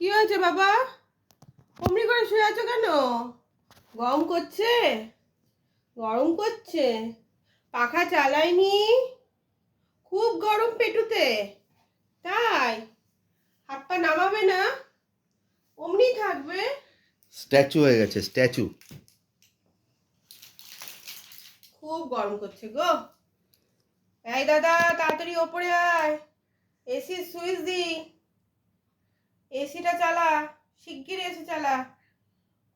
কি হয়েছে বাবা? অমনি করে শুয়ে আছো কেন? গরম করছে? গরম করছে? পাখা চালাইনি খুব গরম পেটুতে। তাই? হাত পা নামাবে না? অমনি থাকবে? স্ট্যাচু হয়ে গেছে স্ট্যাচু। খুব গরম করছে গো। এই দাদা তাড়াতাড়ি ওপরে আয়। এসির সুইচ দি। এসিটা চালা শিগগির এসি চালা।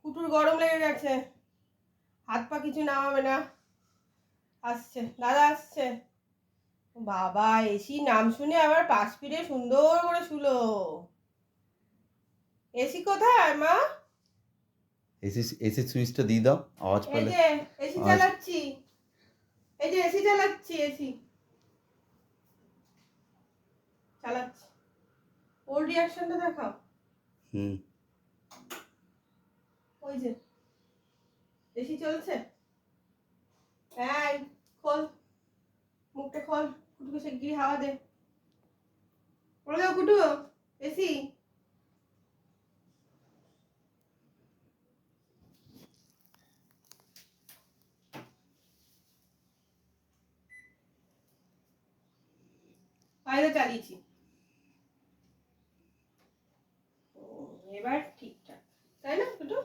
কুটুর গরম লেগে গেছে। হাত পা কিছু নামাবে না। আসছে দাদা আসছে। বাবা এসি নাম শুনে আবার পাশ ফিরে সুন্দর করে শুলো। এসি কোথায় মা? এসি এসি সুইচটা দিয়ে দাও আওয়াজ পেলে। এসি চালাচ্ছি। এই যে এসি চালাচ্ছি এসি চালাচ্ছি ওর রিয়াকশনটা দেখাও। হুম। ওই যে এসি চলছে? এই খোল। মুখটা খোল কুটুকে শিগগিরি হাওয়া দে। বলে দাও কুটু এসি বাইরে চালিয়েছি ও, এবার ঠিকঠাক তাই না কুটু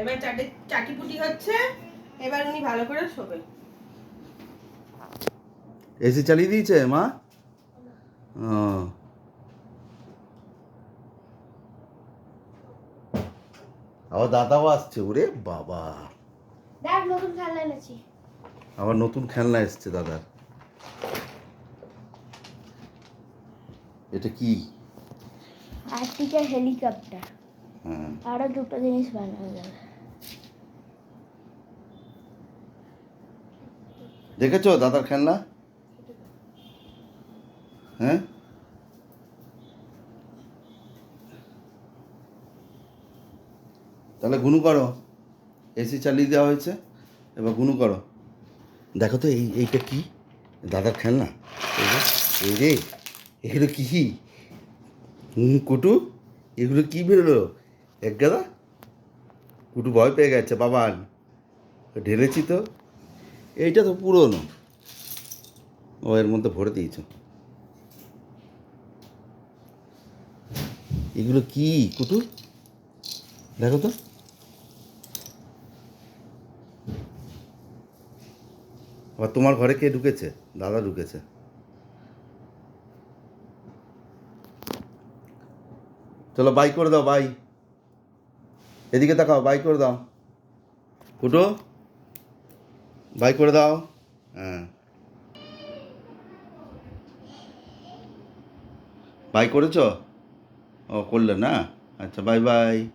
এবার চাটি চাটিপুটি হচ্ছে এবার উনি ভালো করে শোবে। এসি চালিয়ে দিয়েছে মা? আবার দাদাও আসছে ওরে বাবা। দেখ নতুন খেলনা এনেছি। আবার নতুন খেলনা এসছে দাদার। এটা কি? আর্টিকের হেলিকপ্টার। আরও দুটো জিনিস বানানো যাবে। দেখেছ দাদার খেলনা? হ্যাঁ? তাহলে গুনু করো। এসি চালিয়ে দেওয়া হয়েছে। এবার গুনু করো। দেখো তো এই এইটা কি? দাদার খেলনা। এই রে এগুলো কি? কুটু, এগুলো কি বেরোলো? এক গাদা? কুটু ভয় পেয়ে গেছে, বাবান। ঢেলেছি তো। এইটা তো পুরনো। ও, এর মধ্যে ভরে দিয়েছ। এগুলো কি, কুটু? দেখো তো। আবার তোমার ঘরে কে ঢুকেছে? দাদা ঢুকেছে। চলো বাই করে দাও, বাই। এদিকে তাকাও, বাই করে দাও। ফুটো, বাই করে দাও। হ্যাঁ। বাই করেছ? ও, করলে না? আচ্ছা বাই বাই।